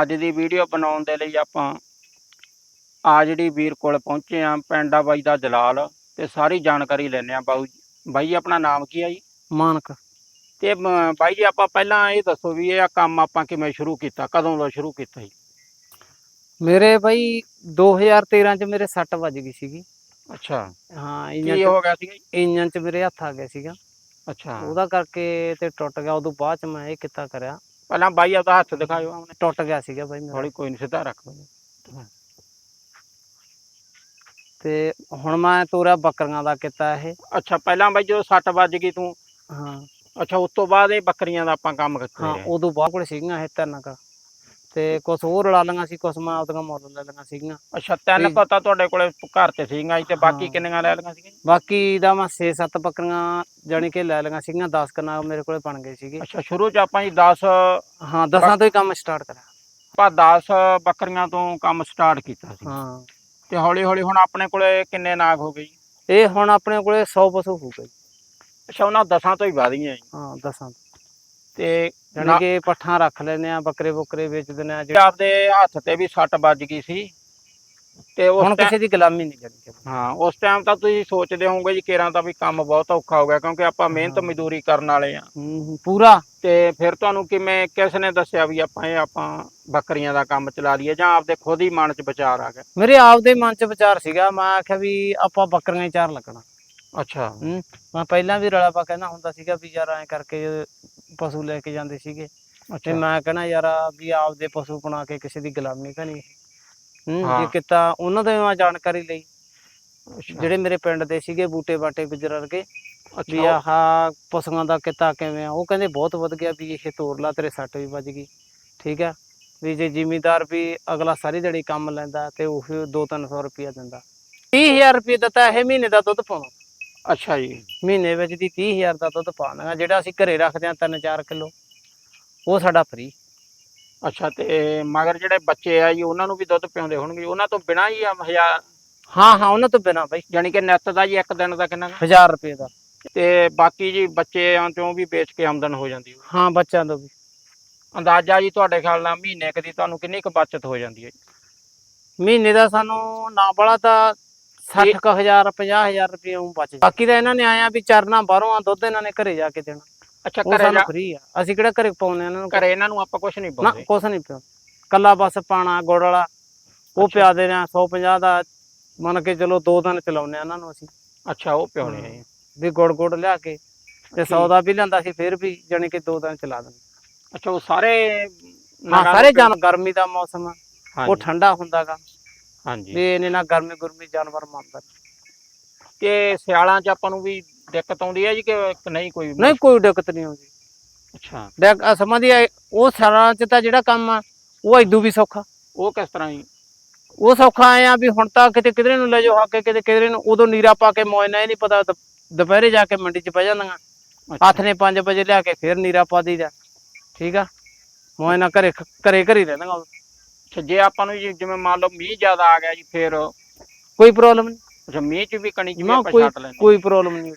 ਅੱਜ ਦੀ ਵੀਡੀਓ ਬਣਾਉਣ ਦੇ ਲਈ ਆਪਾਂ ਆ ਜਿਹੜੀ ਵੀਰ ਕੋਲ ਪਹੁੰਚੇ ਆ ਪਿੰਡ ਬਾਈ ਦਾ ਜਲਾਲ ਤੇ ਸਾਰੀ ਜਾਣਕਾਰੀ ਲੈਣੇ ਆ ਬਾਊ ਬਾਈ ਜੀ, ਆਪਣਾ ਨਾਮ ਕੀ ਆ ਜੀ? ਮਾਨਕ। ਤੇ ਬਾਈ ਜੀ ਆਪਾਂ ਪਹਿਲਾਂ ਇਹ ਦੱਸੋ ਵੀ ਇਹ ਆ ਕੰਮ ਆਪਾਂ ਕਿਵੇਂ ਸ਼ੁਰੂ ਕੀਤਾ ਕਦੋਂ ਤੋਂ ਸ਼ੁਰੂ ਕੀਤਾ ਜੀ? ਮੇਰੇ ਬਾਈ 2013 ਚ ਮੇਰੇ ਸੱਟ ਵੱਜ ਗਈ ਸੀਗੀ। ਅੱਛਾ। ਹਾਂ ਇੰਜਨ ਹੋ ਗਿਆ ਸੀ ਜੀ? ਚ ਇੰਜਨ ਚ ਮੇਰੇ ਹੱਥ ਆ ਗਿਆ ਸੀਗਾ। ਅੱਛਾ। ਉਹਦਾ ਕਰਕੇ ਤੇ ਟੁੱਟ ਗਿਆ ਉਦੋਂ ਬਾਅਦ ਚ ਮੈਂ ਇਹ ਕਿੱਤਾ ਕਰਿਆ। ਪਹਿਲਾਂ ਬਾਈ ਆਪਦਾ ਹੱਥ ਦਿਖਾਇਓ ਆਪਣੇ ਟੁੱਟ ਗਿਆ ਸੀਗਾ ਬਾਈ ਮੇਰਾ। ਹੌਲੀ ਕੋਈ ਨਹੀਂ ਸਿੱਧਾ ਰੱਖ ਲਓ ਤੇ ਹੁਣ ਮੈਂ ਤੋਰਿਆ ਬੱਕਰੀਆਂ ਦਾ ਕਿੱਤਾ ਇਹ। ਅੱਛਾ ਪਹਿਲਾਂ ਬਾਈ ਜਦੋਂ ਸੱਟ ਵੱਜ ਗਈ ਤੂੰ? ਹਾਂ। ਅੱਛਾ ਉਸ ਤੋਂ ਬਾਅਦ ਇਹ ਬੱਕਰੀਆਂ ਦਾ ਆਪਾਂ ਕੰਮ ਕਰਦੇ ਹਾਂ ਰਹੇ। ਉਦੋਂ ਬਾਅਦ ਕੋਲ ਸੀਗੀਆਂ ਇਹ ਤਿੰਨ ਕ। ਤੇ ਕੁਝ ਹੋਰ ਲਾ ਲਈਆਂ ਸੀ ਕੁਝ ਮੈਂ ਆਪਦੀਆਂ ਮੁੱਲ ਲੈ ਲਈਆਂ ਸੀਗੀਆਂ। ਅੱਛਾ ਤਿੰਨ ਪਤਾ ਤੁਹਾਡੇ ਕੋਲੇ ਘਰ ਤੇ ਸੀਗੀਆਂ ਜੀ ਤੇ ਬਾਕੀ। ਕਿੰਨੀਆਂ ਲੈ ਲਈਆਂ ਸੀਗੀਆਂ? ਬਾਕੀ ਦਾ ਮੈਂ 6-7 ਬੱਕਰੀਆਂ ਜਾਣੀ ਕਿ ਲੈ ਲਈਆਂ ਸੀਗੀਆਂ 10 ਕਨਾ ਮੇਰੇ ਕੋਲੇ ਬਣ ਗਏ ਸੀਗੇ। ਅੱਛਾ ਸ਼ੁਰੂ ਚ ਆਪਾਂ ਜੀ 10 ਹਾਂ 10 ਤੋਂ ਹੀ ਕੰਮ ਸਟਾਰਟ ਕਰਿਆ। ਆਪਾਂ 10 ਬੱਕਰੀਆਂ ਤੋਂ ਕੰਮ ਸਟਾਰਟ ਕੀਤਾ ਸੀ। ਹਾਂ। ਤੇ ਹੌਲੀ ਹੌਲੀ ਹੁਣ ਆਪਣੇ ਕੋਲੇ ਕਿੰਨੇ ਨਾਗ ਹੋ ਗਏ ਜੀ? ਇਹ ਹੁਣ ਆਪਣੇ ਕੋਲੇ 100 ਪਸ਼ੂ ਹੋ ਗਏ। ਅੱਛਾ ਉਹਨਾਂ 10 ਤੋਂ ਹੀ ਵਧ ਗਈਆਂ ਜੀ। ਹਾਂ 10 ਤੇ ਜਾਣੀ ਨਾ- ਕਿ ਪੱਠਾਂ ਰੱਖ ਲੈਨੇ ਆ ਬੱਕਰੇ ਬੁੱਕਰੇ ਵੇਚ ਦਿੰਦੇ ਆ ਆਪਦੇ ਹੱਥ ਤੇ ਵੀ ਸੱਟ ਵੱਜ ਗਈ ਸੀ। ਤੇ ਉਸ ਹੁਣ ਕਿਸੇ ਦੀ ਗੁਲਾਮੀ ਨਹੀਂ ਜਾਣੀ ਕਿ ਹਾਂ ਉਸ ਟਾਈਮ ਤਾਂ ਤੁਸੀਂ ਸੋਚਦੇ ਹੋਵੋਗੇ ਜੀ ਕੇਰਾਂ ਤਾਂ ਵੀ ਕੰਮ ਬਹੁਤ ਔਖਾ ਹੋ ਗਿਆ ਕਿਉਂਕਿ ਆਪਾਂ ਮਿਹਨਤ। ਮਜ਼ਦੂਰੀ ਕਰਨ ਵਾਲੇ ਆ ਪੂਰਾ। ਤੇ ਫਿਰ ਤੁਹਾਨੂੰ ਕਿਵੇਂ ਕਿਸ ਨੇ ਦੱਸਿਆ ਵੀ ਆਪਾਂ ਇਹ ਆਪਾਂ ਬੱਕਰੀਆਂ ਦਾ ਕੰਮ ਚਲਾ ਲਈਏ ਜਾਂ ਆਪਦੇ ਖੁਦ ਹੀ ਮਨ 'ਚ ਵਿਚਾਰ ਆ ਗਿਆ? ਮੇਰੇ ਆਪ ਦੇ ਮਨ ਚ ਵਿਚਾਰ ਸੀਗਾ ਮੈਂ ਆਖਿਆ ਵੀ ਆਪਾਂ ਬੱਕਰੀਆਂ ਹੀ ਚਾਰ ਲੱਗਣਾ। ਅੱਛਾ। ਮੈਂ ਪਹਿਲਾਂ ਵੀ ਰੌਲਾ ਪਾ ਕਹਿੰਦਾ ਹੁੰਦਾ ਸੀਗਾ ਵੀ ਯਾਰ ਐਂ ਕਰਕੇ ਪਸ਼ੂ ਲੈ ਕੇ ਜਾਂਦੇ ਸੀਗੇ। ਤੇ ਅੱਛਾ। ਮੈਂ ਕਹਿੰਦਾ ਯਾਰ ਵੀ ਆਪਦੇ ਪਸ਼ੂ ਬਣਾ ਕੇ ਕਿਸੇ ਦੀ ਗੁਲਾਮੀ ਕਰੀ ਹੂੰ ਹਾਂ। ਜੇ ਕਿਤਾ ਉਹਨਾਂ ਤੋਂ ਮੈਂ ਜਾਣਕਾਰੀ ਲਈ। ਅੱਛਾ। ਜਿਹੜੇ ਮੇਰੇ ਪਿੰਡ ਦੇ ਸੀਗੇ ਬੂਟੇ ਬਾਟੇ ਗੁਜਰ ਵਰਗੇ। ਵੀ ਅੱਛਾ ਆਹ ਪਸ਼ੂਆਂ ਦਾ ਕਿੱਤਾ ਕਿਵੇਂ ਆ? ਉਹ ਕਹਿੰਦੇ ਬਹੁਤ ਵਧ ਗਿਆ ਵੀ ਇਹ ਤੋਰ ਲਾ ਤੇਰੇ ਸੱਟ ਵੀ ਵੱਜ ਗਈ। ਠੀਕ ਆ? ਵੀ ਜੇ ਜ਼ਿਮੀਦਾਰ ਵੀ ਅਗਲਾ ਸਾਰੀ ਦਿਹਾੜੀ ਕੰਮ ਲੈਂਦਾ ਤੇ ਉਹ 2-300 ਰੁਪਇਆ ਦਿੰਦਾ। 30000 ਰੁਪਏ ਦਿੱਤਾ ਇਹ ਮਹੀਨੇ ਦਾ ਦੁੱਧ ਪਾਉਣਾ। ਅੱਛਾ ਜੀ। ਮਹੀਨੇ ਵਿੱਚ ਦੀ 30000 ਦਾ ਦੁੱਧ ਪਾਉਣਾ ਜਿਹੜਾ ਅਸੀਂ ਘਰੇ ਰੱਖਦੇ ਆ 3-4 ਕਿਲੋ ਉਹ ਸਾਡਾ ਫ੍ਰੀ ਅੱਛਾ ਤੇ ਮਗਰ ਜਿਹੜੇ ਬੱਚੇ ਆ ਜੀ ਉਹਨਾਂ ਨੂੰ ਵੀ ਦੁੱਧ ਪਿਆਉਂਦੇ ਹੋਣਗੇ? ਉਹਨਾਂ ਤੋਂ ਬਿਨਾਂ ਹੀ ਆ ਹਜ਼ਾਰ? ਹਾਂ ਹਾਂ ਉਹਨਾਂ ਤੋਂ ਬਿਨਾ ਬਾਈ। ਯਾਨੀ ਕਿ ਨਿੱਤ ਦਾ ਜੀ ਇੱਕ ਦਿਨ ਦਾ ਕਿੰਨਾ? 1000 ਰੁਪਏ ਦਾ। ਤੇ ਬਾਕੀ ਜੀ ਬੱਚਿਆਂ ਚੋਂ ਵੀ ਵੇਚ ਕੇ ਆਮਦਨ ਹੋ ਜਾਂਦੀ ਹੋਊ। ਹਾਂ ਬੱਚਿਆਂ ਤੋਂ ਵੀ। ਅੰਦਾਜ਼ਾ ਜੀ ਤੁਹਾਡੇ ਖਿਆਲ ਨਾਲ ਮਹੀਨੇ ਕੁ ਦੀ ਤੁਹਾਨੂੰ ਕਿੰਨੀ ਕੁ ਬਚਤ ਹੋ ਜਾਂਦੀ ਹੈ? ਮਹੀਨੇ ਦਾ ਸਾਨੂੰ ਨਾ ਬੜਾ ਤਾਂ 60000 50000 ਰੁਪਏ ਉਹ ਬਚ। ਬਾਕੀ ਤਾਂ ਇਹਨਾਂ ਨੇ ਆਇਆ ਵੀ ਚਰਨਾ ਬਾਹਰੋਂ ਆ ਦੁੱਧ ਇਹਨਾਂ ਨੇ ਘਰੇ ਜਾ ਕੇ ਦੇਣਾ। ਅੱਛਾ ਉਹ ਘਰੇ ਸਾਨੂੰ ਜਾ- ਫ੍ਰੀ ਆ। ਅਸੀਂ ਕਿਹੜਾ ਘਰੇ ਪਾਉਨੇ ਇਹਨਾਂ ਨੂੰ? ਘਰੇ ਇਹਨਾਂ ਨੂੰ ਆਪਾਂ ਕੁਝ ਨਹੀਂ ਨਾ ਪਾਉਂਦੇ ਕੁਛ ਨਹੀਂ ਪਿਆ ਕੱਲਾ ਬਸ ਪਾਣਾ ਗੁੜ ਵਾਲਾ ਉਹ। ਪਿਆ ਦੇ ਆ 150 ਦਾ। ਮੰਨ ਕੇ ਚਲੋ ਦੋ ਦਿਨ ਚਲਾਉਨੇ ਆ ਇਹਨਾਂ ਨੂੰ ਅਸੀਂ। ਅੱਛਾ ਉਹ ਪਿਆਉਣੇ ਆ। ਜੀ। ਵੀ ਗੁੜ ਗੁੜ ਲਿਆ ਕੇ ਤੇ 100 ਦਾ ਵੀ ਲੈਂਦਾ ਸੀ ਫਿਰ ਵੀ ਜਾਣੀ ਕਿ ਦੋ ਦਿਨ ਚਲਾ ਦਿੰਦੇ। ਅੱਛਾ ਉਹ ਸਾਰੇ ਹਾਂ ਸਾਰੇ ਜਾਨ ਗਰਮੀ ਦਾ ਮੌਸਮ ਆ। ਉਹ ਹਾਂਜੀ, ਠੰਡਾ ਹੁੰਦਾਗਾ। ਹਾਂਜੀ। ਵੀ ਇਹਨੇ ਨਾ ਗਰਮੀ ਗੁਰਮੀ ਜਾਨਵਰ ਮੰਨਦਾ। ਕਿ ਸਿਆਲਾਂ 'ਚ ਆਪਾਂ ਨੂੰ ਵੀ ਦਿੱਕਤ ਆਉਂਦੀ ਹੈ ਜੀ ਕਿ ਨਹੀਂ ਕੋਈ ਨਹੀਂ ਕੋਈ ਦਿੱਕਤ ਨਹੀਂ ਆਉਂਦੀ। ਅੱਛਾ। ਦੇਖ ਅਸਮਾਂ ਦੀ ਉਹ ਸਾਰਾ ਚ ਤਾਂ ਜਿਹੜਾ ਕੰਮ ਆ ਉਹ ਇਦੂ ਵੀ ਸੌਖਾ। ਉਹ ਕਿਸ ਤਰ੍ਹਾਂ ਜੀ? ਉਹ ਸੌਖਾ ਆਏ ਆ ਵੀ ਹੁਣ ਤਾਂ ਕਿਤੇ ਕਿਧਰੇ ਨੂੰ ਲੈ ਜਾਓ ਹਾਕੇ ਕਿਤੇ ਕਿਧਰੇ ਨੂੰ ਉਦੋਂ ਨੀਰਾ ਪਾ ਕੇ ਮੌਇਨਾ ਇਹ ਨਹੀਂ ਪਤਾ ਦੁਪਹਿਰੇ ਜਾ ਕੇ ਮੰਡੀ ਚ ਪੈ ਜਾਂਦੀਆਂ। ਹੱਥ ਨੇ 5 ਵਜੇ ਲਿਆ ਕੇ ਫਿਰ ਨੀਰਾ ਪਾ ਦਈਦਾ। ਠੀਕ ਆ? ਮੌਇਨਾ ਘਰੇ ਘਰੇ ਘਰੀ ਰਹਿੰਦੀਆਂ ਉਦੋਂ। ਅੱਛਾ ਜੇ ਆਪਾਂ ਨੂੰ ਜੀ ਜਿਵੇਂ ਮੰਨ ਲਓ ਮੀਂਹ ਜ਼ਿਆਦਾ ਆ ਗਿਆ ਜੀ ਫਿਰ ਕੋਈ ਪ੍ਰੋਬਲਮ ਨਹੀਂ? ਅੱਛਾ ਮੀਂਹ 'ਚ ਵੀ ਕਣੀ ਨਾ ਆਪਾਂ ਕੋਈ ਛੱਡ ਲੈਂਦੇ ਕੋਈ ਪ੍ਰੋਬਲਮ ਨਹੀਂ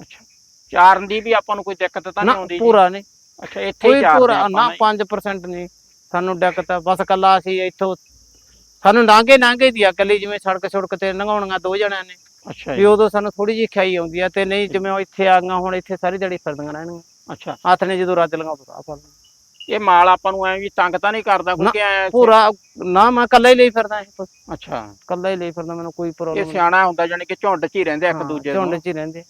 ਅੱਛਾ ਚਾਰਨ ਦੀ ਵੀ ਆਪਾਂ ਨੂੰ ਕੋਈ ਦਿੱਕਤ ਤਾਂ ਨਾ ਨਹੀਂ ਆਉਂਦੀ ਜੀ? ਪੂਰਾ ਨਹੀਂ। ਅੱਛਾ ਇੱਥੇ ਹੀ ਕੋਈ ਚਾਰਦੇ ਪੂਰਾ ਨਾ ਨਾ ਜੀ? 5% ਨਹੀਂ। ਸਾਨੂੰ ਦਿੱਕਤ ਆ ਬਸ ਕੱਲਾ ਅਸੀਂ ਇੱਥੋਂ ਸਾਨੂੰ ਨਾਂਗੇ ਨਾਂਗੇ ਦੀ ਆ ਕੱਲੀ ਜਿਵੇਂ ਸੜਕ ਸੜਕ ਤੇ ਲੰਘਾਉਣੀਆਂ ਦੋ ਜਣਿਆਂ ਨੇ। ਅੱਛਾ ਵੀ ਜੀ। ਉਦੋਂ ਸਾਨੂੰ ਥੋੜੀ ਜਿਹੀ ਖਾਈ ਆਉਂਦੀ ਆ ਤੇ ਨਹੀਂ ਜਿਵੇਂ ਉਹ ਇੱਥੇ ਆ ਗਈਆਂ ਹੁਣ ਇੱਥੇ ਸਾਰੀ ਦਿਹਾੜੀ ਫਿਰਦੀਆਂ ਰਹਿਣਗੀਆਂ। ਅੱਛਾ। ਹੱਥ ਨੇ ਜਦੋਂ ਰੱਜ ਲਗਾ ਪਤਾ। ਇਹ ਮਾਲ ਆਪਾਂ ਨੂੰ ਐ ਵੀ ਤੰਗ ਤਾਂ ਨਹੀਂ ਕਰਦਾ ਕਿਉਂਕਿ ਐ ਪੂਰਾ ਨਾ ਮੈਂ ਕੱਲਾ ਹੀ ਲਈ ਫਿਰਦਾ ਇਹ ਅੱਛਾ। ਕੱਲਾ ਹੀ ਲਈ ਫਿਰਦਾ ਮੈਨੂੰ ਕੋਈ ਇਹ ਪ੍ਰੋਬਲਮ ਨਹੀਂ। ਸਿਆਣਾ ਹੁੰਦਾ ਜਾਨੀ ਕਿ ਝੁੰਡ 'ਚ ਹੀ ਰਹਿੰਦੇ ਇੱਕ ਦੂਜੇ ਝੁੰਡ 'ਚ ਹੀ ਰਹਿੰਦੇ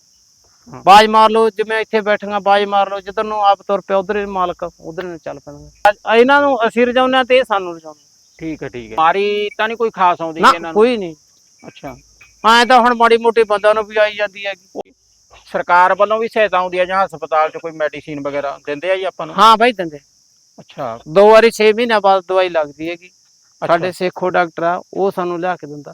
ਹਾਂ। ਬਾਜ ਮਾਰ ਲਓ ਜਿਵੇਂ ਇੱਥੇ ਬੈਠੀਆਂ ਬਾਜ ਮਾਰ ਲਓ ਜਿੱਧਰ ਨੂੰ ਆਪ ਤੁਰ ਪਿਆ ਉਧਰ ਹੀ ਮਾਲਕ ਉਧਰ ਨੂੰ ਚੱਲ ਪੈਂਦਾ। ਇਹਨਾਂ ਨੂੰ ਅਸੀਂ ਰਜਾਉਂਦੇ ਆ ਤੇ ਇਹ ਸਾਨੂੰ ਰਜਾਉਂਦੇ ਠੀਕ ਹੈ ਠੀਕ ਹੈ। ਮਾਰੀ ਤਾਂ ਨਹੀਂ ਕੋਈ ਖਾਸ ਆਉਂਦੀ ਇਹਨਾਂ ਨੂੰ? ਕੋਈ ਨਹੀਂ। ਅੱਛਾ। ਐ ਤਾਂ ਹੁਣ ਮਾੜੀ ਮੋਟੀ ਬੰਦਾ ਨੂੰ ਵੀ ਆਈ ਜਾਂਦੀ ਹੈਗੀ। ਸਰਕਾਰ ਵੱਲੋਂ ਵੀ ਸਹਾਇਤਾ ਆਉਂਦੀ ਹੈ ਜਾਂ ਹਸਪਤਾਲ 'ਚ ਕੋਈ ਮੈਡੀਸਿਨ ਵਗੈਰਾ ਦਿੰਦੇ ਆ ਜੀ ਆਪਾਂ ਨੂੰ? ਹਾਂ ਬਾਈ ਦਿੰਦੇ ਅੱਛਾ। ਦੋ ਵਾਰੀ 6 ਮਹੀਨਿਆਂ ਬਾਅਦ ਦਵਾਈ ਲੱਗਦੀ ਹੈਗੀ। ਸਾਡੇ ਸੇਖੋ ਡਾਕਟਰ ਆ ਉਹ ਸਾਨੂੰ ਲਿਆ ਕੇ ਦਿੰਦਾ।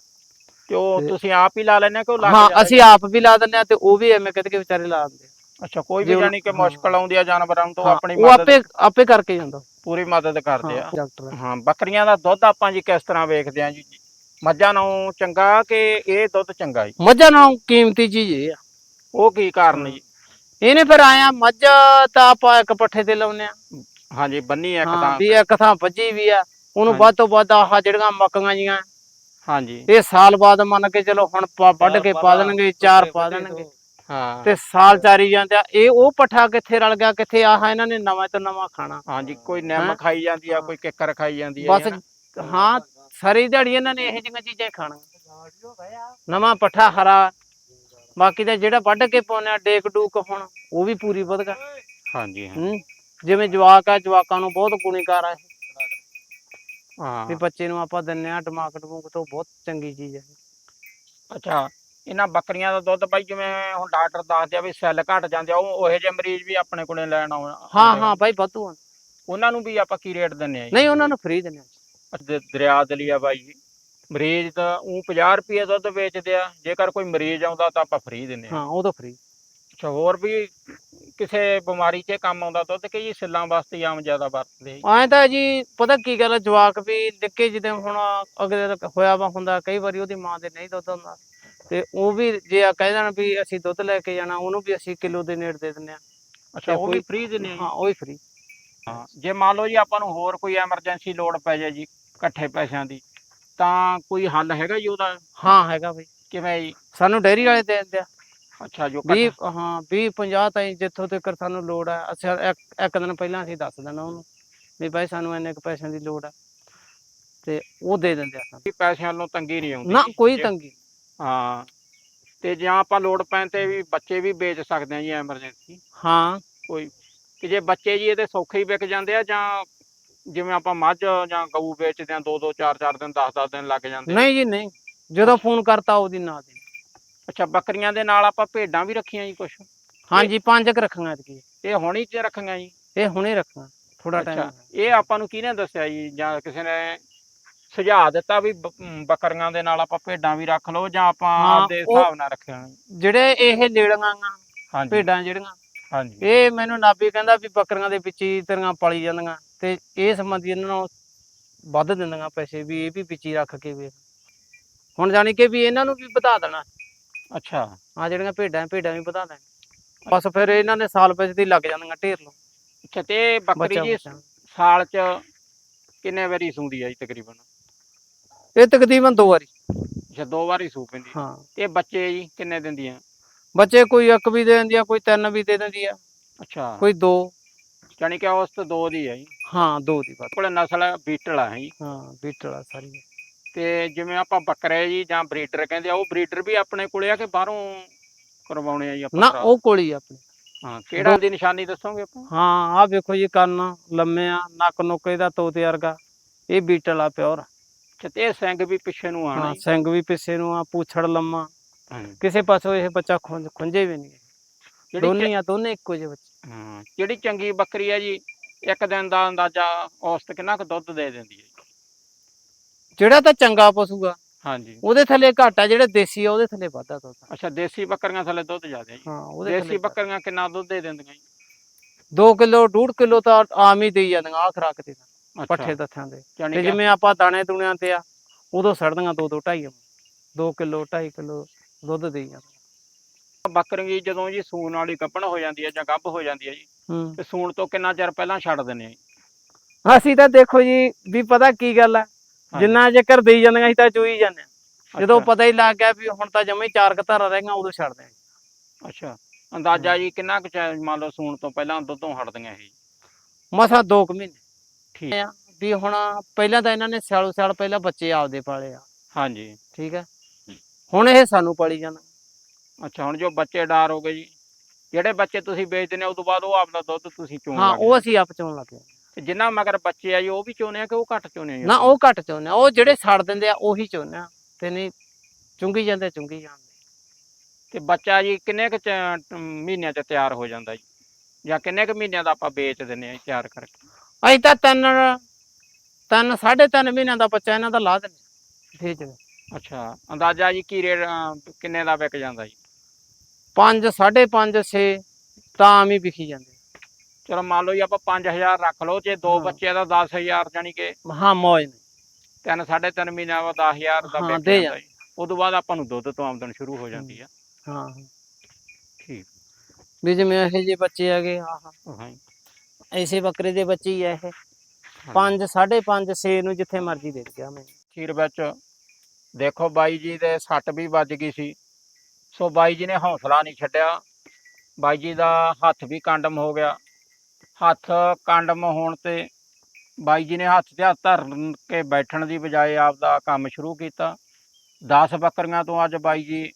ਤੇ ਉਹ ਤੁਸੀਂ ਆਪ ਹੀ ਲਾ ਲੈਣੇ ਕਿ ਉਹ ਲਾ ਹਾਂ? ਅਸੀਂ ਆਪ ਵੀ ਲਾ ਦਿੰਦੇ ਆ ਤੇ ਉਹ ਵੀ ਐਵੇਂ ਕਹਿੰਦੇ ਕਿ ਵਿਚਾਰੇ ਲਾ ਦਿੰਦੇ। ਅੱਛਾ ਕੋਈ ਵੀ ਉਹ- ਜਾਨੀ ਕਿ ਮੁਸ਼ਕਲ ਆਉਂਦੀ ਆ ਜਾਨਵਰਾਂ ਨੂੰ ਤਾਂ ਉਹ ਆਪਣੀ ਉਹ ਮਦਦ ਆਪੇ ਆਪੇ ਕਰਕੇ ਜਾਂਦਾ। ਪੂਰੀ ਮਦਦ ਕਰਦੇ ਆ। ਡਾਕਟਰ ਹਾਂ ਬੱਕਰੀਆਂ ਦਾ ਦੁੱਧ ਆਪਾਂ ਜੀ ਕਿਸ ਤਰ੍ਹਾਂ ਵੇਖਦੇ ਆ ਜੀ? ਮੱਝਾਂ ਨਾਲੋਂ ਚੰਗਾ ਕਿ ਇਹ ਦੁੱਧ ਚੰਗਾ ਜੀ? ਮੱਝਾਂ ਨਾਲੋਂ ਕੀਮਤੀ ਚੀਜ਼ ਇਹ ਆ। ਉਹ ਕੀ ਕਾਰਨ ਜੀ? ਇਹਨੇ ਫਿਰ ਆਇਆ ਮੱਝ ਤਾਂ ਆਪਾਂ ਇੱਕ ਪੱਠੇ ਤੇ ਲਾਉਨੇ ਆ ਹਾਂਜੀ ਬੰਨੀ ਇੱਕ ਹਾਂ ਤਾਂ ਵੀ ਇੱਕ ਥਾਂ ਵੱਜੀ ਵੀ ਆ ਉਹਨੂੰ। ਵੱਧ ਤੋਂ ਵੱਧ ਆਹ ਜਿਹੜੀਆਂ ਮੱਕੀਆਂ ਜੀਆਂ ਹਾਂਜੀ। ਇਹ ਸਾਲ ਬਾਅਦ ਮੰਨ ਕੇ ਚਲੋ ਹੁਣ ਪਾ- ਵੱਢ ਕੇ ਪਾ ਦੇਣਗੇ ਚਾਰ ਪਾ ਦੇਣਗੇ। ਹਾਂ। ਤੇ ਸਾਲ ਚਾਰੀ ਜਾਂਦੇ ਆ ਇਹ ਉਹ ਪੱਠਾ ਕਿੱਥੇ ਰਲ ਗਿਆ ਕਿੱਥੇ ਆਹ ਇਹਨਾਂ ਨੇ ਨਵਾਂ ਤੋਂ ਨਵਾਂ ਖਾਣਾ। ਹਾਂਜੀ ਕੋਈ ਨਿੰਮ ਹੈਂ? ਖਾਈ ਜਾਂਦੀ ਆ ਕੋਈ ਕਿੱਕਰ ਖਾਈ ਜਾਂਦੀ ਆ ਬਸ ਹਨਾ। ਹਾਂ ਸਾਰੀ ਦਿਹਾੜੀ ਇਹਨਾਂ ਨੇ ਇਹੋ ਜਿਹੀਆਂ ਚੀਜ਼ਾਂ ਹੀ ਖਾਣੀਆਂ। ਨਵਾਂ ਪੱਠਾ ਹਰਾ ਬਾਕੀ ਦਾ ਜਿਹੜਾ ਵੱਢ ਕੇ ਪਾਉਂਦੇ ਆ ਡੇਕ ਡੂਕ ਹੁਣ ਉਹ ਵੀ ਪੂਰੀ ਵਧਗਾ ਹਾਂਜੀ ਹਾਂ। ਹੂੰ। ਜਿਵੇਂ ਜਵਾਕ ਆ ਜਵਾਕਾਂ ਨੂੰ ਬਹੁਤ ਗੁਣੀਕਾਰ ਆ ਇਹ। ਹਾਂ। ਵੀ ਬੱਚੇ ਨੂੰ ਆਪਾਂ ਦਿੰਨੇ ਆ ਦਿਮਾਗ ਡਮੂਕ ਤੋਂ ਬਹੁਤ ਚੰਗੀ ਚੀਜ਼ ਹੈ ਅੱਛਾ ਇਹਨਾਂ ਬੱਕਰੀਆਂ ਦਾ ਦੁੱਧ ਬਾਈ ਜਿਵੇਂ ਹੁਣ ਡਾਕਟਰ ਦੱਸਦੇ ਆ ਵੀ ਸੈੱਲ ਘਟ ਜਾਂਦੇ ਆ ਉਹ ਉਹੋ ਜਿਹੇ ਮਰੀਜ਼ ਵੀ ਆਪਣੇ ਕੋਲੇ ਲੈਣ ਆਉਣ ਹਾਂ। ਹਾਂ ਭਾਈ ਵਾਧੂ ਆ। ਉਹਨਾਂ ਨੂੰ ਵੀ ਆਪਾਂ ਕੀ ਰੇਟ ਦਿੰਨੇ ਆ ਜੀ? ਨਹੀਂ ਉਹਨਾਂ ਨੂੰ ਫ੍ਰੀ ਦਿੰਨੇ ਆ। ਦਰਿਆ ਦਲੀਆ ਬਾਈ। ਜੀ ਮਰੀਜ਼ ਤਾਂ ਉਹ 50 ਰੁਪਏ ਦੁੱਧ ਵੇਚਦੇ ਆ ਜੇਕਰ ਕੋਈ ਮਰੀਜ਼ ਆਉਂਦਾ ਤਾਂ ਆਪਾਂ ਫ੍ਰੀ ਦਿੰਨੇ ਆ। ਹਾਂ ਉਹ ਤਾਂ ਫ੍ਰੀ ਅੱਛਾ ਹੋਰ ਵੀ ਕਿਸੇ ਬਿਮਾਰੀ 'ਚ ਕੰਮ ਆਉਂਦਾ ਦੁੱਧ ਕਿ ਜੀ ਸਿੱਲਾਂ ਵਾਸਤੇ ਹੀ ਆਮ ਜ਼ਿਆਦਾ ਵਰਤਦੇ ਆ? ਐਂ ਤਾਂ ਜੀ ਪਤਾ ਕੀ ਗੱਲ ਆ, ਜਵਾਕ ਵੀ ਨਿੱਕੇ ਜਿਹਦੇ ਹੁਣ ਅਗਲੇ ਦਾ ਹੋਇਆ ਵਾ ਹੁੰਦਾ ਕਈ ਵਾਰੀ ਉਹਦੀ ਮਾਂ ਦੇ ਨਹੀਂ ਦੁੱਧ ਹੁੰਦਾ। ਤੇ ਉਹ ਵੀ ਜੇ ਆ ਕਹਿ ਦੇਣ ਵੀ ਅਸੀਂ ਦੁੱਧ ਲੈ ਕੇ ਜਾਣਾ ਉਹਨੂੰ ਵੀ ਅਸੀਂ ਕਿਲੋ ਦੇ ਨੇੜ ਦੇ ਦਿੰਨੇ ਆ। ਅੱਛਾ ਉਹ ਵੀ ਕੋਈ- ਫ੍ਰੀ ਦਿੰਨੇ ਆ ਜੀ? ਹਾਂ ਉਹ ਹੀ ਫ੍ਰੀ ਹਾਂ ਜੇ ਮੰਨ ਲਓ ਜੀ ਆਪਾਂ ਨੂੰ ਹੋਰ ਕੋਈ ਐਮਰਜੈਂਸੀ ਲੋੜ ਪੈ ਜਾਏ ਜੀ ਇਕੱਠੇ ਪੈਸਿਆਂ ਦੀ ਤਾਂ ਕੋਈ ਹੱਲ ਹੈਗਾ ਜੀ ਉਹਦਾ? ਹਾਂ ਹੈਗਾ ਬਈ। ਕਿਵੇਂ ਜੀ? ਸਾਨੂੰ ਡੈਰੀ ਵਾਲੇ ਦੇ ਦਿੰਦੇ ਆ। ਅੱਛਾ ਜੋ 20 ਇਕੱਠਾ- ਹਾਂ 20 50 ਤਾਈਂ ਜਿੱਥੋਂ ਤੱਕ ਸਾਨੂੰ ਲੋੜ ਆ ਅਸੀਂ ਇੱਕ ਇੱਕ ਦਿਨ ਪਹਿਲਾਂ ਅਸੀਂ ਦੱਸ ਦੇਣਾ ਉਹਨੂੰ ਵੀ ਭਾਈ ਸਾਨੂੰ ਇੰਨੇ ਕੁ ਪੈਸਿਆਂ ਦੀ ਲੋੜ ਆ ਤੇ ਉਹ ਦੇ ਦਿੰਦੇ ਆ ਸਾਨੂੰ। ਵੀ ਪੈਸਿਆਂ ਨੂੰ ਤੰਗੀ ਨਹੀਂ ਆਉਂਦੀ। ਨਾ। ਕੋਈ ਜੇ- ਤੰਗੀ ਹਾਂ ਤੇ ਜਾਂ ਆਪਾਂ ਲੋੜ ਪੈਣ ਤੇ ਵੀ ਬੱਚੇ ਵੀ ਵੇਚ ਸਕਦੇ ਆ ਜੀ ਐਮਰਜੈਂਸੀ। ਹਾਂ। ਕੋਈ ਕਿ ਜੇ ਬੱਚੇ ਜੀ ਇਹਦੇ ਸੌਖੇ ਹੀ ਵਿਕ ਜਾਂਦੇ ਆ ਜਾਂ ਜਿਵੇਂ ਆਪਾਂ ਮੱਝ ਜਾਂ ਗਊ ਵੇਚਦੇ ਆ ਦੋ ਦੋ ਚਾਰ ਚਾਰ ਦਿਨ 10 10 ਦਿਨ ਲੱਗ ਜਾਂਦੇ ਆ। ਨਹੀਂ ਜੀ ਨਹੀਂ। ਜਦੋਂ ਫੋਨ ਕਰਤਾ ਉਹਦੀ ਨਾ ਦੇ ਅੱਛਾ ਬੱਕਰੀਆਂ ਦੇ ਨਾਲ ਆਪਾਂ ਭੇਡਾਂ ਵੀ ਰੱਖੀਆਂ ਜੀ ਕੁਛ। ਹਾਂਜੀ ਪੰਜ ਕੁ ਰੱਖਾਂਗੇ ਐਤਕੀ। ਇਹ ਹੁਣੀ ਚ ਰੱਖੀਆਂ ਜੀ। ਇਹ ਹੁਣੇ ਰੱਖਾਂ ਥੋੜਾ ਟਾਈਮ ਇਹ ਆਪਾਂ ਨੂੰ ਕਿਹਨੇ ਦੱਸਿਆ ਜੀ? ਜਾਂ ਕਿਸੇ ਨੇ ਸੁਝਾਅ ਦਿੱਤਾ ਵੀ ਬੱਕਰੀਆਂ ਦੇ ਨਾਲ ਆਪਾਂ ਭੇਡਾਂ ਵੀ ਰੱਖ ਲਓ ਜਾਂ ਆਪਾਂ ਆਪਦੇ ਹਿਸਾਬ ਨਾਲ ਰੱਖਿਆ ਜਿਹੜੇ ਇਹ ਲੇੜੀਆਂ ਹਾਂਜੀ। ਭੇਡਾਂ ਜਿਹੜੀਆਂ ਹਾਂਜੀ। ਇਹ ਮੈਨੂੰ ਨਾਬੀ ਕਹਿੰਦਾ ਵੀ ਬੱਕਰੀਆਂ ਦੇ ਵਿੱਚ ਹੀ ਤੇਰੀਆਂ ਪਾਲੀ ਜਾਂਦੀਆਂ ਤੇ ਇਹ ਸੰਬੰਧੀ ਇਹਨਾਂ ਨੂੰ ਵੱਧ ਦਿੰਦੀਆਂ ਪੈਸੇ ਵੀ ਇਹ ਵੀ ਵਿੱਚ ਹੀ ਰੱਖ ਕੇ ਵੇਖ। ਹੁਣ ਜਾਣੀ ਕਿ ਵੀ ਇਹਨਾਂ ਨੂੰ ਵੀ ਵਧਾ ਦੇਣਾ। ਅੱਛਾ। ਆ ਜਿਹੜੀਆਂ ਭੇਡਾਂ ਭੇਡਾਂ ਵੀ ਵਧਾ ਦੇਣ ਬਸ ਫਿਰ ਇਹਨਾਂ ਨੇ ਸਾਲ ਪੈਸੇ ਦੀ ਲੱਗ ਜਾਂਦੀਆਂ ਢੇਰ ਨੂੰ। ਅੱਛਾ ਤੇ ਬੱਕਰੀ ਜੀ। ਸਾਲ ਚ ਕਿੰਨੇ ਵਾਰੀ ਸੂੰਦੀ ਆ ਜੀ ਤਕਰੀਬਨ? ਇਹ ਤਕਰੀਬਨ ਦੋ ਵਾਰੀ। ਅੱਛਾ ਦੋ ਵਾਰੀ ਸੂ ਪੈਂਦੀ ਆ। ਹਾਂ। ਇਹ ਬੱਚੇ ਜੀ ਕਿੰਨੇ ਦਿੰਦੀਆਂ ਬੱਚੇ ਕੋਈ ਇੱਕ ਵੀ ਦੇ ਦਿੰਦੀ ਆ ਕੋਈ ਤਿੰਨ ਵੀ ਦੇ ਦਿੰਦੀ ਆ। ਅੱਛਾ। ਕੋਈ ਦੋ। ਜਾਣੀ ਕਿ ਉਸ ਤੋਂ ਦੋ ਦੀ ਹੈ ਜੀ। ਹਾਂ ਦੋ ਦੀ ਬਾਤ ਕੋਲੇ ਨਸਲ ਬੀਟਲ ਆ ਜੀ। ਹਾਂ ਬੀਟਲ ਆ ਸਾਰੀ। ਤੇ ਜਿਵੇਂ ਆਪਾਂ ਬੱਕਰੇ ਜੀ ਜਾਂ ਬਰੀਡਰ ਕਹਿੰਦੇ ਆ ਉਹ ਬਰੀਡਰ ਵੀ ਆਪਣੇ ਕੋਲੇ ਆ ਕਿ ਬਾਹਰੋਂ ਕਰਵਾਉਣੇ ਆ ਜੀ ਆਪਾਂ ਨਾ? ਉਹ ਕੋਲੀ ਆ ਆਪਣੀ। ਹਾਂ ਕਿਹੜਾ ਦੀ ਨਿਸ਼ਾਨੀ ਦੱਸੋਗੇ ਆਪਾਂ? ਹਾਂ ਆ ਵੇਖੋ ਜੀ ਕੰਨ ਲੰਮੇ ਆ ਨੱਕ ਨੁੱਕ ਇਹਦਾ ਤੋਤੇ ਵਰਗਾ। ਇਹ ਬੀਟਲ ਆ ਪਿਓਰ। ਤੇ ਇਹ ਸਿੰਘ ਵੀ ਪਿੱਛੇ ਨੂੰ ਆਣਾ ਹਾਂ ਸਿੰਘ ਵੀ ਪਿੱਛੇ ਨੂੰ ਆ ਪੂਛੜ ਲੰਮਾ। ਕਿਸੇ ਪਾਸੋਂ ਇਹ ਬੱਚਾ ਖੁੰਝ ਖੁੰਝੇ ਵੀ ਨਹੀਂ। ਦੋਨੇ ਆ ਦੋਨੇ ਇੱਕੋ ਜਿਹੇ ਬੱਚੇ। ਹਾਂ ਜਿਹੜੀ ਚੰਗੀ ਬੱਕਰੀ ਆ ਜੀ ਇੱਕ ਦਿਨ ਦਾ ਅੰਦਾਜ਼ਾ ਔਸਤ ਕਿੰਨਾ ਕੁ ਦੁੱਧ ਦੇ ਦਿੰਦੀ ਹੈ? ਜਿਹੜਾ ਤਾਂ ਚੰਗਾ ਪਸ਼ੂ ਆ ਹਾਂਜੀ। ਉਹਦੇ ਥੱਲੇ ਘੱਟ ਜਿਹੜੇ ਦੇਸੀ ਆ ਉਹਦੇ ਥੱਲੇ ਵਾਧਾ ਦੁੱਧ। ਅੱਛਾ ਦੇਸੀ ਬੱਕਰੀਆਂ ਥੱਲੇ ਦੁੱਧ ਜ਼ਿਆਦਾ ਜੀ। ਹਾਂ ਉਹਦੇ ਦੇਸੀ ਬੱਕਰੀਆਂ ਕਿੰਨਾ ਦੁੱਧ ਦੇ ਦਿੰਦੀਆਂ ਜੀ? 2 ਕਿਲੋ 1.5 ਕਿਲੋ ਤਾਂ ਆਮ ਹੀ ਦੇਈ ਜਾਂਦੀਆਂ ਆ ਖਰਾਕ ਅੱਛਾ, ਪੱਠੇ ਦੱਥਾਂ ਦੇ। ਤੇ ਜਿਵੇਂ ਆਪਾਂ ਦਾਣੇ ਦੁਣਿਆਂ ਤੇ ਆ ਉਦੋਂ ਸੜਦੀਆਂ 2 2 2.5 2 ਕਿਲੋ 2.5 ਕਿਲੋ ਦੁੱਧ ਦੇਈ ਜਾਂਦੀਆਂ। ਬੱਕਰੀ ਜਦੋਂ ਜੀ ਸੂਣ ਵਾਲੀ ਗੱਭਣ ਹੋ ਜਾਂਦੀ ਹੈ ਜਾਂ ਗੱਭ ਹੋ ਜਾਂਦੀ ਹੈ ਜੀ ਤੇ ਸੂਣ ਤੋਂ ਕਿੰਨਾ ਚਿਰ ਪਹਿਲਾਂ ਛੱਡ ਦਿੰਦੇ ਆ ਜੀ? ਅਸੀਂ ਤਾਂ ਦੇਖੋ ਜੀ ਵੀ ਪਤਾ ਕੀ ਗੱਲ ਆ। ਜਿੰਨਾ ਜੇਕਰ ਦੇਈ ਜਾਂਦੀਆਂ ਅਸੀਂ ਤਾਂ ਚੋਈ ਜਾਂਦੇ। ਆ ਜਦੋਂ ਅੱਛਾ, ਪਤਾ ਹੀ ਲੱਗ ਗਿਆ ਵੀ ਹੁਣ ਤਾਂ ਜਮੇ ਚਾਰ ਕਤਾਰਾਂ ਰਹਿ ਗਈਆਂ ਉਦੋਂ ਛੱਡਦੇ ਆ ਅੱਛਾ। ਅੰਦਾਜ਼ਾ ਜੀ ਕਿੰਨਾ ਕੁ ਚਿਰ ਮੰਨ ਲਓ ਸੂਣ ਤੋਂ ਪਹਿਲਾਂ ਦੁੱਧੋਂ ਹਟਦੀਆਂ ਇਹ ਮਸਾ 2 ਮਹੀਨੇ। ਠੀਕ। ਆ ਵੀ ਹੁਣ ਪਹਿਲਾਂ ਤਾਂ ਇਹਨਾਂ ਨੇ ਸਾਲੋ ਸਾਲ ਪਹਿਲਾਂ ਬੱਚੇ ਆਪਦੇ ਪਾਲੇ ਆ। ਹਾਂਜੀ। ਠੀਕ ਹੈ। ਹੁਣ ਇਹ ਸਾਨੂੰ ਪਾਲੀ ਜਾਂਦਾ। ਅੱਛਾ ਹੁਣ ਜੋ ਬੱਚੇ ਡਾਰ ਹੋ ਗਏ ਜੀ। ਜਿਹੜੇ ਬੱਚੇ ਤੁਸੀਂ ਵੇਚਦੇ ਨੇ ਉਸ ਤੋਂ ਬਾਅਦ ਉਹ ਆਪਦਾ ਦੁੱਧ ਤੁਸੀਂ ਚੋਣ ਹਾਂ ਲੱਗ ਉਹ ਅਸੀਂ ਆਪ ਚੋਣ ਲੱਗੇ ਤੇ ਜਿੰਨਾ ਮਗਰ ਬੱਚੇ ਆ ਜੀ ਉਹ ਵੀ ਚੋਨੇ ਆ ਕਿ ਉਹ ਘੱਟ ਚੋਨੇ ਆ ਨਾ ਉਹ ਘੱਟ ਚੋਨੇ ਆ। ਉਹ ਜਿਹੜੇ ਛੱਡ ਦਿੰਦੇ ਆ ਉਹੀ ਚੋਨੇ ਆ। ਤੇ ਨਹੀਂ ਚੁੰਗੀ ਜਾਂਦੇ ਚੁੰਗੀ ਜਾਂਦੇ। ਤੇ ਬੱਚਾ ਜੀ ਕਿੰਨੇ ਕੁ ਚ- ਮਹੀਨਿਆਂ ਚ ਤਿਆਰ ਹੋ ਜਾਂਦਾ ਜੀ? ਜਾਂ ਕਿੰਨੇ ਕੁ ਮਹੀਨਿਆਂ ਦਾ ਆਪਾਂ ਵੇਚ ਦਿੰਨੇ ਆ ਤਿਆਰ ਕਰਕੇ? ਅਸੀਂ ਤਾਂ ਤਿੰਨ ਤਿੰਨ ਸਾਢੇ ਤਿੰਨ ਮਹੀਨਿਆਂ ਦਾ ਬੱਚਾ ਇਹਨਾਂ ਦਾ ਲਾ ਦਿੰਦੇ ਠੀਕ ਹੈ ਅੱਛਾ ਅੰਦਾਜ਼ਾ ਜੀ ਕੀ ਰੇਟ ਕਿੰਨੇ ਦਾ ਵਿਕ ਜਾਂਦਾ ਜੀ? ਪੰਜ ਸਾਢੇ ਪੰਜ 6 ਤਾਂ ਆਮ ਹੀ ਵਿਖੀ ਜਾਂਦੇ ਚਲੋ ਮੰਨ ਲਓ ਜੀ ਆਪਾਂ 5000 ਰੱਖ ਲਓ ਜੇ ਦੋ। ਬੱਚੇ ਦਾ 10000 ਜਾਨੀ ਕਿ ਹਾਂ ਮੌਜ ਨੇ ਤਿੰਨ ਸਾਢੇ ਤਿੰਨ ਮਹੀਨਿਆਂ ਬਾਅਦ 10000 ਦਾ ਹਾਂ, ਦੇ ਜਾਂਦਾ ਜੀ। ਤੋਂ ਬਾਅਦ ਆਪਾਂ ਨੂੰ ਦੁੱਧ ਤੋਂ ਆਮਦਨ ਸ਼ੁਰੂ ਹੋ ਜਾਂਦੀ ਆ। ਹਾਂ ਠੀਕ। ਵੀ ਜਿਵੇਂ ਇਹੋ ਜਿਹੇ ਬੱਚੇ ਹੈਗੇ ਆਹ। ਹਾਂ ਐਸੇ ਬੱਕਰੇ ਦੇ ਬੱਚੇ ਹੀ ਆ ਇਹ। 5 5.5 6 ਨੂੰ ਜਿੱਥੇ ਮਰਜ਼ੀ ਦੇ ਗਿਆ ਮੈਂ ਖੀਰ ਵਿੱਚ ਦੇਖੋ ਬਾਈ ਜੀ ਦੇ ਸੱਟ ਵੀ ਵੱਜ ਗਈ ਸੀ। ਸੋ ਬਾਈ ਜੀ ਨੇ ਹੌਸਲਾ ਨਹੀਂ ਛੱਡਿਆ। ਬਾਈ ਜੀ ਦਾ ਹੱਥ ਵੀ ਕੰਡਮ ਹੋ ਗਿਆ। ਹੱਥ ਕੰਡਮ ਹੋਣ ਤੇ ਬਾਈ ਜੀ ਨੇ ਹੱਥ ਤੇ ਹੱਥ ਧਰ ਕੇ ਬੈਠਣ ਦੀ ਬਜਾਏ ਆਪਦਾ ਕੰਮ ਸ਼ੁਰੂ ਕੀਤਾ। 10 ਬੱਕਰੀਆਂ ਤੋਂ ਅੱਜ ਬਾਈ ਜੀ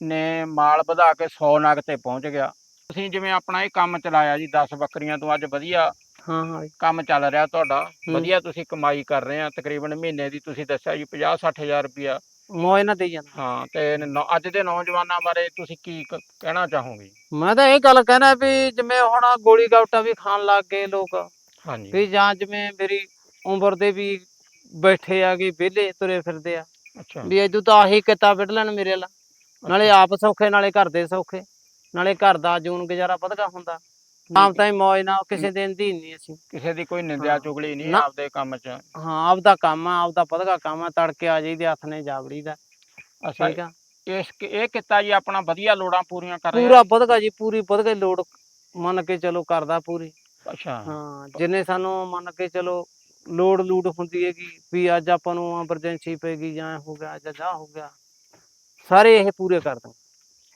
ਨੇ ਮਾਲ ਵਧਾ ਕੇ 100 ਨਗ ਤੇ ਪਹੁੰਚ ਗਿਆ। ਤੁਸੀਂ ਜਿਵੇਂ ਆਪਣਾ ਇਹ ਕੰਮ ਚਲਾਇਆ ਜੀ 10 ਬੱਕਰੀਆਂ ਤੋਂ ਅੱਜ ਵਧੀਆ ਹਾਂ ਹਾਂ। ਕੰਮ ਚੱਲ ਰਿਹਾ ਤੁਹਾਡਾ। ਵਧੀਆ ਤੁਸੀਂ ਕਮਾਈ ਕਰ ਰਹੇ ਆ। ਤਕਰੀਬਨ ਮਹੀਨੇ ਦੀ ਤੁਸੀਂ ਦੱਸਿਆ ਜੀ 50 60000 ਰੁਪਇਆ ਮੌਜ ਨਾਲ ਦੇਈ ਜਾਂਦਾ। ਹਾਂ ਤੇ ਨੌ- ਅੱਜ ਦੇ ਨੌਜਵਾਨਾਂ ਬਾਰੇ ਤੁਸੀਂ ਕੀ ਕ- ਕਹਿਣਾ ਚਾਹੋਗੇ? ਮੈਂ ਤਾਂ ਇਹ ਗੱਲ ਕਹਿਣਾ ਵੀ ਜਿਵੇਂ ਹੁਣ ਗੋਲੀ ਗਾਵਟਾ ਵੀ ਖਾਣ ਲੱਗ ਗਏ ਲੋਕ। ਹਾਂਜੀ। ਵੀ ਜਾਂ ਜਿਵੇਂ ਮੇਰੀ ਉਮਰ ਦੇ ਵੀ ਬੈਠੇ ਆਗੇ ਵਿਹਲੇ ਤੁਰੇ ਫਿਰਦੇ ਆ। ਅੱਛਾ। ਵੀ ਇਦੋਂ ਤਾਂ ਆਹੀ ਕਿੱਤਾ ਵੱਢ ਲੈਣ ਮੇਰੇ ਲਾ ਨਾਲੇ ਆਪ ਸੌਖੇ ਨਾਲੇ ਘਰ ਦੇ ਸੌਖੇ। ਨਾਲੇ ਘਰ ਦਾ ਜੂਨ ਗੁਜ਼ਾਰਾ ਵਧਗਾ ਹੁੰਦਾ। ਆਪ ਤਾਂ ਹੀ ਮੌਜ ਨਾਲ ਕਿਸੇ ਦਿਨ ਦੀ ਨਹੀਂ ਅਸੀਂ। ਕਿਸੇ ਦੀ ਕੋਈ ਨਿੰਦਿਆ। ਚੁਗਲੀ ਨਹੀਂ ਨਾ। ਆਪਦੇ ਕੰਮ 'ਚ। ਹਾਂ ਆਪਦਾ ਕੰਮ ਆ ਆਪਦਾ ਵਧਗਾ ਕੰਮ ਆ ਤੜਕੇ ਆ ਜਾਈਦੇ ਹੱਥ ਨੇ ਜਾਵੜੀ ਦਾ। ਅੱਛਾ ਠੀਕ ਆ। ਇਸ ਇਹ ਕਿੱਤਾ ਜੀ ਆਪਣਾ ਵਧੀਆ ਲੋੜਾਂ ਪੂਰੀਆਂ ਕਰ ਰਿਹਾ? ਪੂਰਾ ਵਧਗਾ ਜੀ ਪੂਰੀ ਵਧਗਾ ਲੋੜ ਮੰਨ ਕੇ ਚਲੋ ਕਰਦਾ ਪੂਰੀ। ਅੱਛਾ। ਹਾਂ ਜਿੰਨੇ ਸਾਨੂੰ ਮੰਨ ਕੇ ਚਲੋ ਲੋੜ ਲੂੜ ਹੁੰਦੀ ਹੈਗੀ ਵੀ ਅੱਜ ਆਪਾਂ ਨੂੰ ਐਮਰਜੈਂਸੀ ਪੈ ਗਈ ਜਾਂ ਇਹ ਹੋ ਗਿਆ ਜਾਂ ਜਾ ਹੋ ਗਿਆ। ਸਾਰੇ ਇਹ ਪੂਰੇ ਕਰ ਦਿੰਦੇ।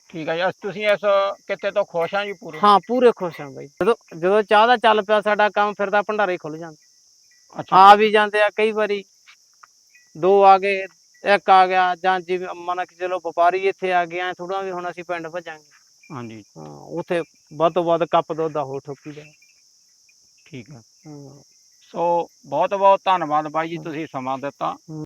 ਠੀਕ ਹੈ ਜੀ ਅਸ- ਤੁਸੀਂ ਇਸ ਕਿੱਤੇ ਤੋਂ ਖੁਸ਼ ਆ ਜੀ ਪੂਰੇ? ਹਾਂ ਪੂਰੇ ਖੁਸ਼ ਹਾਂ ਬਾਈ। ਜਦੋਂ ਜਦੋਂ ਚਾਹ ਦਾ ਚੱਲ ਪਿਆ ਸਾਡਾ ਕੰਮ ਫਿਰ ਤਾਂ ਭੰਡਾਰੇ ਖੁੱਲ ਜਾਂਦੇ। ਅੱਛਾ ਆ ਵੀ ਜਾਂਦੇ ਆ ਕਈ ਵਾਰੀ। ਦੋ ਆ ਗਏ ਇੱਕ ਆ ਗਿਆ ਜਾਂ ਜਿਵੇਂ ਮੰਨ ਕੇ ਚਲੋ ਵਪਾਰੀ ਇੱਥੇ ਆ ਗਿਆ ਥੋੜਾ ਵੀ ਹੁਣ ਅਸੀਂ ਪਿੰਡ ਭਜਾਂਗੇ। ਹਾਂਜੀ। ਹਾਂ ਉੱਥੇ ਵੱਧ ਤੋਂ ਵੱਧ ਕੱਪ ਦੁੱਧ ਦਾ ਹੋ ਠੋਕੀ ਦਾ ਠੀਕ ਹੈ ਹਾਂ। ਸੋ ਬਹੁਤ ਬਹੁਤ ਧੰਨਵਾਦ ਬਾਈ ਜੀ ਤੁਸੀਂ ਸਮਾਂ ਦਿੱਤਾ।